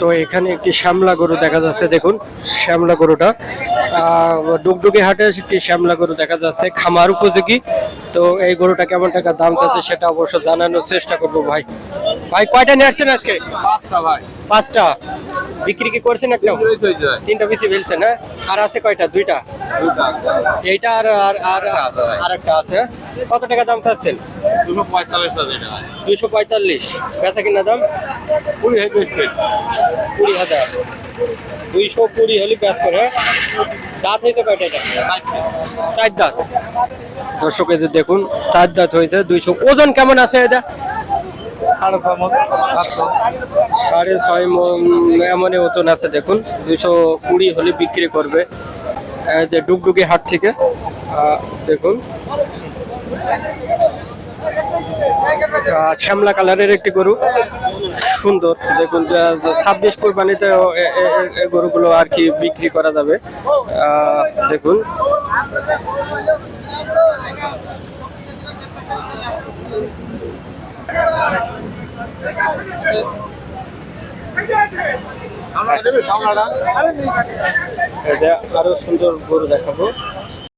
তো এখানে একটি শ্যামলা গরু দেখা যাচ্ছে, দেখুন, শ্যামলা গরুটা। ডুগডুগি হাটে একটি শ্যামলা গরু দেখা যাচ্ছে, খামার উপযোগী। তো এই গরুটা কেমন টাকা দাম চাচ্ছে সেটা অবশ্য জানানোর চেষ্টা করব ভাই। ভাই কয়টা নিয়ে আসছেন আজকে? পাঁচটা ভাই। পাঁচটা। বিক্রি কি করছেন একটা তিনটা বেশি ফেলছেন হ্যাঁ? আর আছে কয়টা? দুইটা? এইটা আর আর আর একটা আছে? কত টাকা দাম চাচ্ছেন? দুশো পঁয়তাল্লিশ বেচা কিনা দাম? কুড়ি হাজার কুড়ি হাজার। দুইশো কুড়ি হলে ব্যাস করে হ্যাঁ? দাঁত হয়েছে কয়টা এটা? চার দাঁত। দর্শক দেখুন চার দাঁত হয়েছে দুইশো। ওজন কেমন আছে এটা? সাড়ে ছয় মন এমনই ওজন আছে, দেখুন। দুশো কুড়ি হলে বিক্রি করবে। যে ডুগডুগি হাট থেকে দেখুন। শ্যামলা কালারের একটি গরু। সুন্দর, দেখুন ছাব্বিশ কোরবানিতে গরুগুলো আর কি বিক্রি করা যাবে। দেখুন। এটা আরও সুন্দর গরু দেখাবো।